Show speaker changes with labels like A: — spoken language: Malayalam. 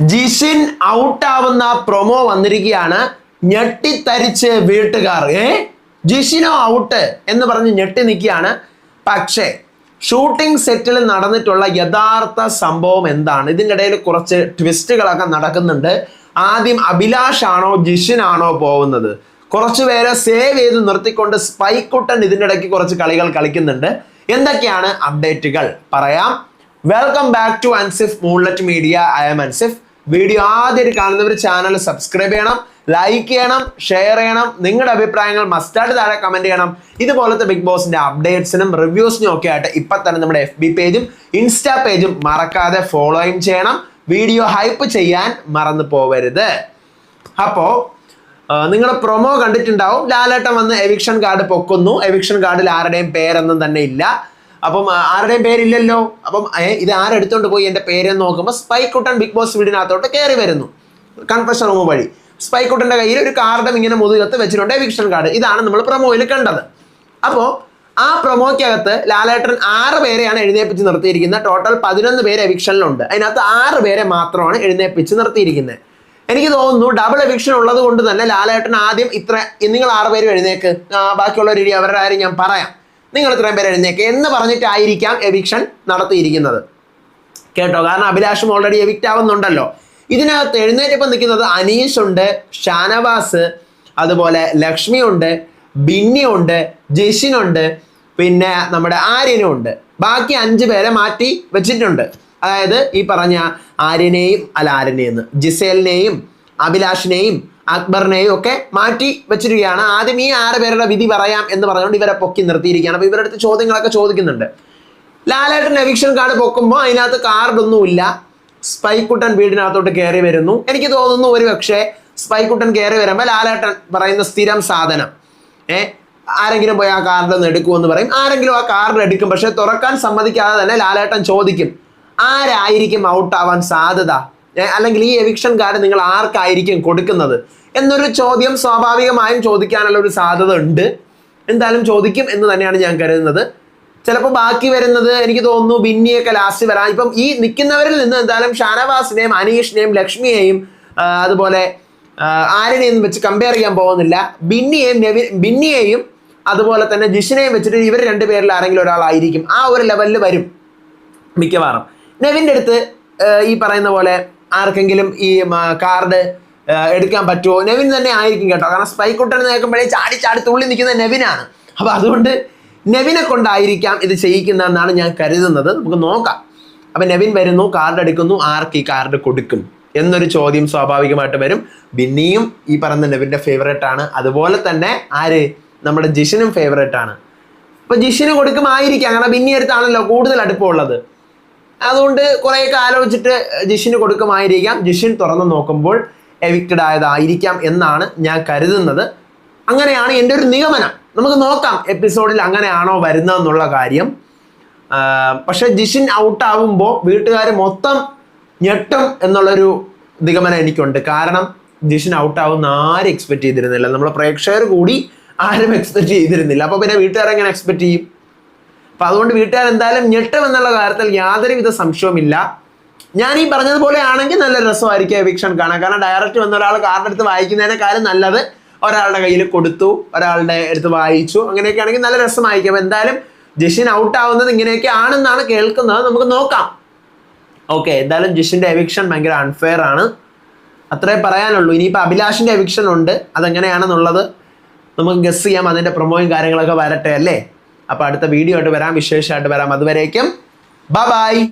A: ജിഷിൻ ഔട്ട് ആവുന്ന പ്രൊമോ വന്നിരിക്കുകയാണ്. ഞെട്ടിത്തരിച്ച് വീട്ടുകാർ. ഏ? ജിഷിനോ ഔട്ട് എന്ന് പറഞ്ഞ് ഞെട്ടി നിൽക്കുകയാണ്. പക്ഷേ ഷൂട്ടിംഗ് സെറ്റിൽ നടന്നിട്ടുള്ള യഥാർത്ഥ സംഭവം എന്താണ്? ഇതിനിടയിൽ കുറച്ച് ട്വിസ്റ്റുകളൊക്കെ നടക്കുന്നുണ്ട്. ആദ്യം അഭിലാഷ് ആണോ ജിഷിൻ ആണോ പോകുന്നത്? കുറച്ച് പേരെ സേവ് ചെയ്ത് നിർത്തിക്കൊണ്ട് സ്പൈക്കുട്ടൻ ഇതിന്റെ ഇടയ്ക്ക് കുറച്ച് കളികൾ കളിക്കുന്നുണ്ട്. എന്തൊക്കെയാണ് അപ്ഡേറ്റുകൾ പറയാം. Welcome back to Ansif moonlet media I M Ansif video ആദ്യം കാണുന്നവർ ചാനൽ സബ്സ്ക്രൈബ് ചെയ്യണം ലൈക്ക് ചെയ്യണം ഷെയർ ചെയ്യണം. നിങ്ങളുടെ അഭിപ്രായങ്ങൾ മസ്റ്റായിട്ട് താഴെ കമന്റ് ചെയ്യണം. ഇതുപോലത്തെ ബിഗ് ബോസിന്റെ അപ്ഡേറ്റ്സിനും റിവ്യൂസിനും ഒക്കെ ആയിട്ട് ഇപ്പൊ തന്നെ നമ്മുടെ എഫ് ബി പേജും ഇൻസ്റ്റാ പേജും മറക്കാതെ ഫോളോയും ചെയ്യണം. വീഡിയോ ഹൈപ്പ് ചെയ്യാൻ മറന്നു പോവരുത്. അപ്പോ നിങ്ങൾ പ്രൊമോ കണ്ടിട്ടുണ്ടാവും. ലാലേട്ടൻ വന്ന് എവിക്ഷൻ കാർഡ് പൊക്കുന്നു. എവിക്ഷൻ കാർഡിൽ ആരുടെയും പേരൊന്നും തന്നെ ഇല്ല. അപ്പം ആരുടെയും പേരില്ലല്ലോ? അപ്പം ഇത് ആരെടുത്തോണ്ട് പോയി എന്റെ പേരെന്ന് നോക്കുമ്പോൾ സ്പൈക്കുട്ടൻ ബിഗ് ബോസ് വീടിനകത്തോട്ട് കയറി വരുന്നു. കൺഫഷൻ റൂം വഴി. സ്പൈക്കുട്ടന്റെ കയ്യിൽ ഒരു കാർഡും ഇങ്ങനെ മുതുകത്ത് വെച്ചിട്ടുണ്ട്. എവിക്ഷൻ കാർഡ് ഇതാണ് നമ്മൾ പ്രൊമോയിൽ കണ്ടത്. അപ്പോൾ ആ പ്രൊമോയ്ക്കകത്ത് ലാലേട്ടൻ ആറ് പേരെയാണ് എഴുന്നേപ്പിച്ച് നിർത്തിയിരിക്കുന്നത്. ടോട്ടൽ പതിനൊന്ന് പേര് എവിക്ഷനിലുണ്ട് അതിനകത്ത് ആറ് പേരെ മാത്രമാണ് എഴുന്നേപ്പിച്ച് നിർത്തിയിരിക്കുന്നത്. എനിക്ക് തോന്നുന്നു ഡബിൾ എവിക്ഷൻ ഉള്ളത് കൊണ്ട് തന്നെ ലാലേട്ടൻ ആദ്യം ഇത്ര നിങ്ങൾ ആറ് പേര് എഴുന്നേക്ക്. ബാക്കിയുള്ളവർ അവരുടെ കാര്യം ഞാൻ പറയാം. നിങ്ങൾ ഇത്രയും പേര് എഴുന്നേക്ക് എന്ന് പറഞ്ഞിട്ടായിരിക്കാം എവിക്ഷൻ നടത്തിയിരിക്കുന്നത്. കേട്ടോ? കാരണം അഭിലാഷും ഓൾറെഡി എവിക്റ്റ് ആവുന്നുണ്ടല്ലോ. ഇതിനകത്ത് എഴുന്നേറ്റപ്പം നിൽക്കുന്നത് അനീഷ് ഉണ്ട് ഷാനവാസ് അതുപോലെ ലക്ഷ്മി ഉണ്ട് ബിന്നി ഉണ്ട് ജിഷിനുണ്ട് പിന്നെ നമ്മുടെ ആര്യനും ഉണ്ട് ബാക്കി അഞ്ച് പേരെ മാറ്റി വെച്ചിട്ടുണ്ട്. അതായത് ഈ പറഞ്ഞ ആര്യനെയും അല്ല ആര്യനെയെന്ന് ജിസേലിനെയും അഭിലാഷിനെയും അക്ബറിനെയും ഒക്കെ മാറ്റി വെച്ചിരിക്കുകയാണ്. ആദ്യം ഈ ആറ് പേരുടെ വിധി പറയാം എന്ന് പറഞ്ഞുകൊണ്ട് ഇവരെ പൊക്കി നിർത്തിയിരിക്കുകയാണ്. അപ്പോൾ ഇവരുടെ അടുത്ത് ചോദ്യങ്ങളൊക്കെ ചോദിക്കുന്നുണ്ട്. ലാലേട്ടൻ എവിക്ഷൻ കാർഡ് പൊക്കുമ്പോൾ അതിനകത്ത് കാർഡൊന്നുമില്ല സ്പൈക്കുട്ടൻ വീടിനകത്തോട്ട് കയറി വരുന്നു. എനിക്ക് തോന്നുന്നു ഒരു പക്ഷേ സ്പൈക്കുട്ടൻ കയറി വരുമ്പോൾ ലാലേട്ടൻ പറയുന്ന സ്ഥിരം സാധനം. ഏ ആരെങ്കിലും പോയി ആ കാർഡ് ഒന്ന് എടുക്കുമെന്ന് പറയും. ആരെങ്കിലും ആ കാർഡ് എടുക്കും. പക്ഷെ തുറക്കാൻ സമ്മതിക്കാതെ തന്നെ ലാലേട്ടൻ ചോദിക്കും. ആരായിരിക്കും ഔട്ടാവാൻ സാധ്യത? അല്ലെങ്കിൽ ഈ എവിക്ഷൻ കാർഡ് നിങ്ങൾ ആർക്കായിരിക്കും കൊടുക്കുന്നത്? എന്നൊരു ചോദ്യം സ്വാഭാവികമായും ചോദിക്കാനുള്ള ഒരു സാധ്യത ഉണ്ട്. എന്തായാലും ചോദിക്കും എന്ന് തന്നെയാണ് ഞാൻ കരുതുന്നത്. ചിലപ്പോൾ ബാക്കി വരുന്നത് എനിക്ക് തോന്നുന്നു ബിന്നിയൊക്കെ ലാസ്റ്റ് വരാം. ഇപ്പം ഈ നിൽക്കുന്നവരിൽ നിന്ന് എന്തായാലും ഷാനവാസിനെയും അനീഷിനെയും ലക്ഷ്മിയെയും അതുപോലെ ആരിനെയും വെച്ച് കമ്പയർ ചെയ്യാൻ പോകുന്നില്ല. ബിന്നിയെയും നെവി ബിന്നിയെയും അതുപോലെ തന്നെ ജിഷിനെയും വെച്ചിട്ട് ഇവർ രണ്ടുപേരിൽ ആരെങ്കിലും ഒരാളായിരിക്കും. ആ ഒരു ലെവലിൽ വരും മിക്കവാറും. നെവിന്റെ അടുത്ത് ഈ പറയുന്ന പോലെ ആർക്കെങ്കിലും ഈ കാർഡ് എടുക്കാൻ പറ്റുമോ നെവിൻ തന്നെ ആയിരിക്കും കേട്ടോ. കാരണം സ്പൈക്കുട്ടൻ നോക്കുമ്പോഴേ ചാടി ചാടി തുള്ളി നിൽക്കുന്ന നെവിനാണ്. അപ്പോൾ അതുകൊണ്ട് നെവിനെ കൊണ്ടായിരിക്കാം ഇത് ചെയ്യിക്കുന്നതെന്നാണ് ഞാൻ കരുതുന്നത്. നമുക്ക് നോക്കാം. അപ്പം നെവിൻ വരുന്നു കാർഡ് എടുക്കുന്നു. ആർക്ക് ഈ കാർഡ് കൊടുക്കും? എന്നൊരു ചോദ്യം സ്വാഭാവികമായിട്ട് വരും. ബിന്നിയും ഈ പറയുന്ന നെവിന്റെ ഫേവറേറ്റ് ആണ്. അതുപോലെ തന്നെ ആര്? നമ്മുടെ ജിഷനും ഫേവറേറ്റ് ആണ്. അപ്പൊ ജിഷിന് കൊടുക്കുമായിരിക്കാം. കാരണം ബിന്നി അടുത്താണല്ലോ കൂടുതൽ അടുപ്പമുള്ളത്. അതുകൊണ്ട് കുറേയൊക്കെ ആലോചിച്ചിട്ട് ജിഷിന് കൊടുക്കുമായിരിക്കാം. ജിഷിൻ തുറന്നു നോക്കുമ്പോൾ എവിക്റ്റഡ് ആയതായിരിക്കാം എന്നാണ് ഞാൻ കരുതുന്നത്. അങ്ങനെയാണ് എന്റെ ഒരു നിഗമനം. നമുക്ക് നോക്കാം എപ്പിസോഡിൽ അങ്ങനെയാണോ വരുന്നതെന്നുള്ള കാര്യം. പക്ഷെ ജിഷിൻ ഔട്ടാവുമ്പോൾ വീട്ടുകാർ മൊത്തം ഞെട്ടും എന്നുള്ളൊരു നിഗമനം എനിക്കുണ്ട്. കാരണം ജിഷിൻ ഔട്ടാവുന്ന ആരും എക്സ്പെക്ട് ചെയ്തിരുന്നില്ല. നമ്മളെ പ്രേക്ഷകർ കൂടി ആരും എക്സ്പെക്ട് ചെയ്തിരുന്നില്ല. അപ്പോൾ പിന്നെ വീട്ടുകാരെങ്ങനെ എക്സ്പെക്ട് ചെയ്യും? അപ്പൊ അതുകൊണ്ട് വീട്ടുകാർ എന്തായാലും ഞെട്ടും എന്നുള്ള കാര്യത്തിൽ യാതൊരുവിധ സംശയവുമില്ല. ഞാൻ ഈ പറഞ്ഞതുപോലെ ആണെങ്കിൽ നല്ല രസമായിരിക്കും എവിക്ഷൻ കാണാൻ. കാരണം ഡയറക്റ്റ് വന്ന ഒരാൾ അടുത്ത് എടുത്ത് വായിക്കുന്നതിനേക്കാളും നല്ലത് ഒരാളുടെ കയ്യിൽ കൊടുത്തു ഒരാളുടെ അടുത്ത് വായിച്ചു. അങ്ങനെയൊക്കെ ആണെങ്കിൽ നല്ല രസമായിരിക്കും. എന്തായാലും ജഷിൻ ഔട്ട് ആവുന്നത് ഇങ്ങനെയൊക്കെ ആണെന്നാണ് കേൾക്കുന്നത്. നമുക്ക് നോക്കാം. ഓക്കെ എന്തായാലും ജഷിന്റെ എവിക്ഷൻ ഭയങ്കര അൺഫെയർ ആണ്. അത്രേ പറയാനുള്ളൂ. ഇനിയിപ്പോൾ അഭിലാഷിന്റെ എവിക്ഷൻ ഉണ്ട്. അതെങ്ങനെയാണെന്നുള്ളത് നമുക്ക് ഗസ് ചെയ്യാം. അതിന്റെ പ്രൊമോയും കാര്യങ്ങളൊക്കെ വരട്ടെ അല്ലേ? അപ്പോൾ അടുത്ത വീഡിയോ ആയിട്ട് വരാം. വിശേഷമായിട്ട് വരാം. അതുവരേക്കും. ബൈ